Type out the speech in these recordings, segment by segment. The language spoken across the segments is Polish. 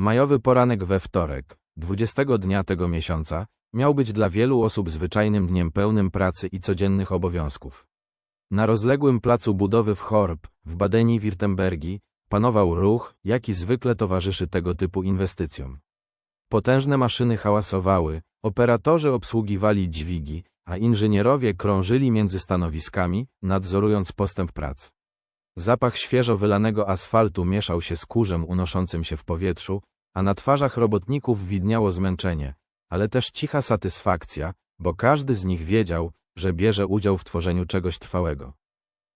Majowy poranek we wtorek, 20 dnia tego miesiąca, miał być dla wielu osób zwyczajnym dniem pełnym pracy i codziennych obowiązków. Na rozległym placu budowy w Horb, w Badenii-Wirtembergi, panował ruch, jaki zwykle towarzyszy tego typu inwestycjom. Potężne maszyny hałasowały, operatorzy obsługiwali dźwigi, a inżynierowie krążyli między stanowiskami, nadzorując postęp prac. Zapach świeżo wylanego asfaltu mieszał się z kurzem unoszącym się w powietrzu, a na twarzach robotników widniało zmęczenie, ale też cicha satysfakcja, bo każdy z nich wiedział, że bierze udział w tworzeniu czegoś trwałego.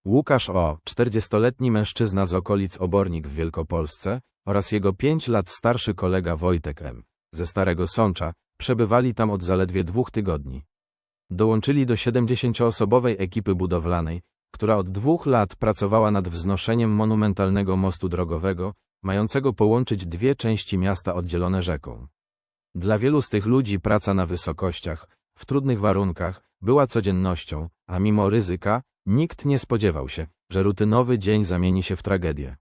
Łukasz O., 40-letni mężczyzna z okolic Obornik w Wielkopolsce oraz jego pięć lat starszy kolega Wojtek M. ze Starego Sącza przebywali tam od zaledwie dwóch tygodni. Dołączyli do 70-osobowej ekipy budowlanej, która od dwóch lat pracowała nad wznoszeniem monumentalnego mostu drogowego, mającego połączyć dwie części miasta oddzielone rzeką. Dla wielu z tych ludzi praca na wysokościach, w trudnych warunkach, była codziennością, a mimo ryzyka, nikt nie spodziewał się, że rutynowy dzień zamieni się w tragedię.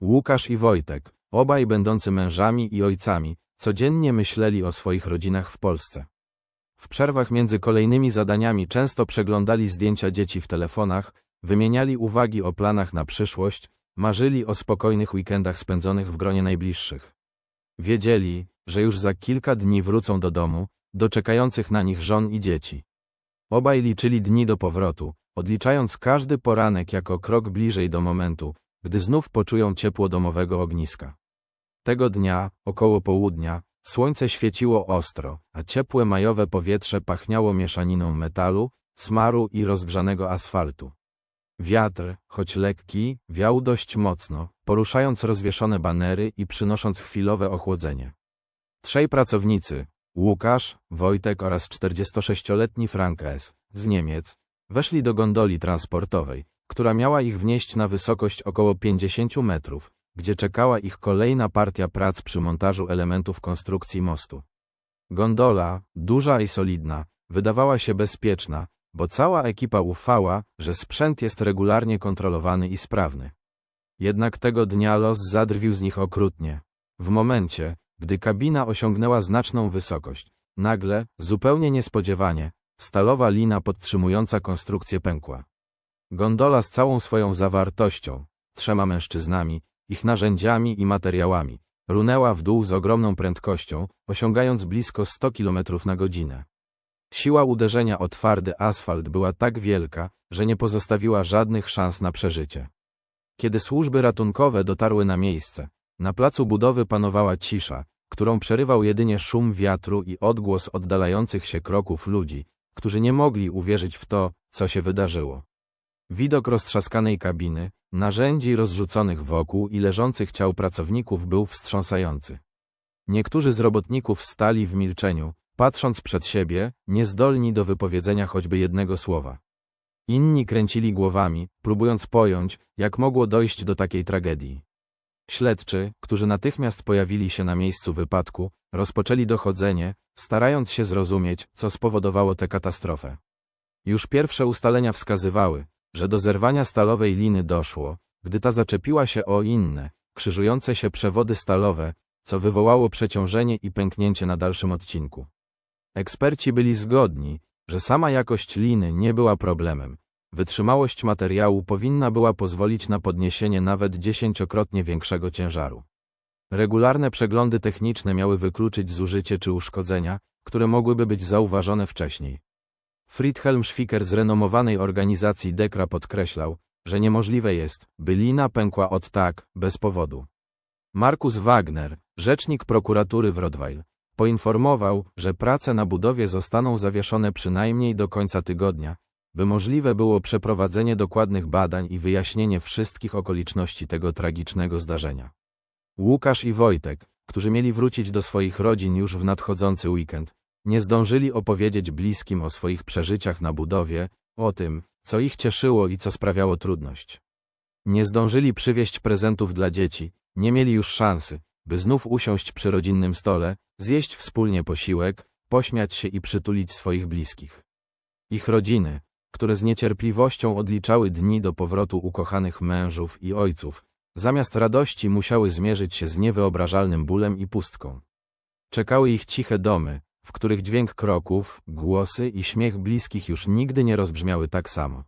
Łukasz i Wojtek, obaj będący mężami i ojcami, codziennie myśleli o swoich rodzinach w Polsce. W przerwach między kolejnymi zadaniami często przeglądali zdjęcia dzieci w telefonach, wymieniali uwagi o planach na przyszłość, marzyli o spokojnych weekendach spędzonych w gronie najbliższych. Wiedzieli, że już za kilka dni wrócą do domu, do czekających na nich żon i dzieci. Obaj liczyli dni do powrotu, odliczając każdy poranek jako krok bliżej do momentu, gdy znów poczują ciepło domowego ogniska. Tego dnia, około południa, słońce świeciło ostro, a ciepłe majowe powietrze pachniało mieszaniną metalu, smaru i rozgrzanego asfaltu. Wiatr, choć lekki, wiał dość mocno, poruszając rozwieszone banery i przynosząc chwilowe ochłodzenie. Trzej pracownicy, Łukasz, Wojtek oraz 46-letni Frank S. z Niemiec, weszli do gondoli transportowej, która miała ich wnieść na wysokość około 50 metrów, gdzie czekała ich kolejna partia prac przy montażu elementów konstrukcji mostu. Gondola, duża i solidna, wydawała się bezpieczna, bo cała ekipa ufała, że sprzęt jest regularnie kontrolowany i sprawny. Jednak tego dnia los zadrwił z nich okrutnie. W momencie, gdy kabina osiągnęła znaczną wysokość, nagle, zupełnie niespodziewanie, stalowa lina podtrzymująca konstrukcję pękła. Gondola z całą swoją zawartością, trzema mężczyznami, ich narzędziami i materiałami, runęła w dół z ogromną prędkością, osiągając blisko 100 km na godzinę. Siła uderzenia o twardy asfalt była tak wielka, że nie pozostawiła żadnych szans na przeżycie. Kiedy służby ratunkowe dotarły na miejsce, na placu budowy panowała cisza, którą przerywał jedynie szum wiatru i odgłos oddalających się kroków ludzi, którzy nie mogli uwierzyć w to, co się wydarzyło. Widok roztrzaskanej kabiny, narzędzi rozrzuconych wokół i leżących ciał pracowników był wstrząsający. Niektórzy z robotników stali w milczeniu, patrząc przed siebie, niezdolni do wypowiedzenia choćby jednego słowa. Inni kręcili głowami, próbując pojąć, jak mogło dojść do takiej tragedii. Śledczy, którzy natychmiast pojawili się na miejscu wypadku, rozpoczęli dochodzenie, starając się zrozumieć, co spowodowało tę katastrofę. Już pierwsze ustalenia wskazywały, że do zerwania stalowej liny doszło, gdy ta zaczepiła się o inne, krzyżujące się przewody stalowe, co wywołało przeciążenie i pęknięcie na dalszym odcinku. Eksperci byli zgodni, że sama jakość liny nie była problemem. Wytrzymałość materiału powinna była pozwolić na podniesienie nawet dziesięciokrotnie większego ciężaru. Regularne przeglądy techniczne miały wykluczyć zużycie czy uszkodzenia, które mogłyby być zauważone wcześniej. Friedhelm Schwicker z renomowanej organizacji Dekra podkreślał, że niemożliwe jest, by lina pękła od tak, bez powodu. Markus Wagner, rzecznik prokuratury w poinformował, że prace na budowie zostaną zawieszone przynajmniej do końca tygodnia, by możliwe było przeprowadzenie dokładnych badań i wyjaśnienie wszystkich okoliczności tego tragicznego zdarzenia. Łukasz i Wojtek, którzy mieli wrócić do swoich rodzin już w nadchodzący weekend, nie zdążyli opowiedzieć bliskim o swoich przeżyciach na budowie, o tym, co ich cieszyło i co sprawiało trudność. Nie zdążyli przywieźć prezentów dla dzieci, nie mieli już szansy, by znów usiąść przy rodzinnym stole, zjeść wspólnie posiłek, pośmiać się i przytulić swoich bliskich. Ich rodziny, które z niecierpliwością odliczały dni do powrotu ukochanych mężów i ojców, zamiast radości musiały zmierzyć się z niewyobrażalnym bólem i pustką. Czekały ich ciche domy, w których dźwięk kroków, głosy i śmiech bliskich już nigdy nie rozbrzmiały tak samo.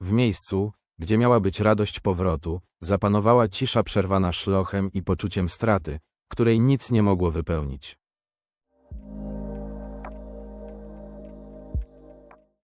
W miejscu, gdzie miała być radość powrotu, zapanowała cisza przerwana szlochem i poczuciem straty, której nic nie mogło wypełnić.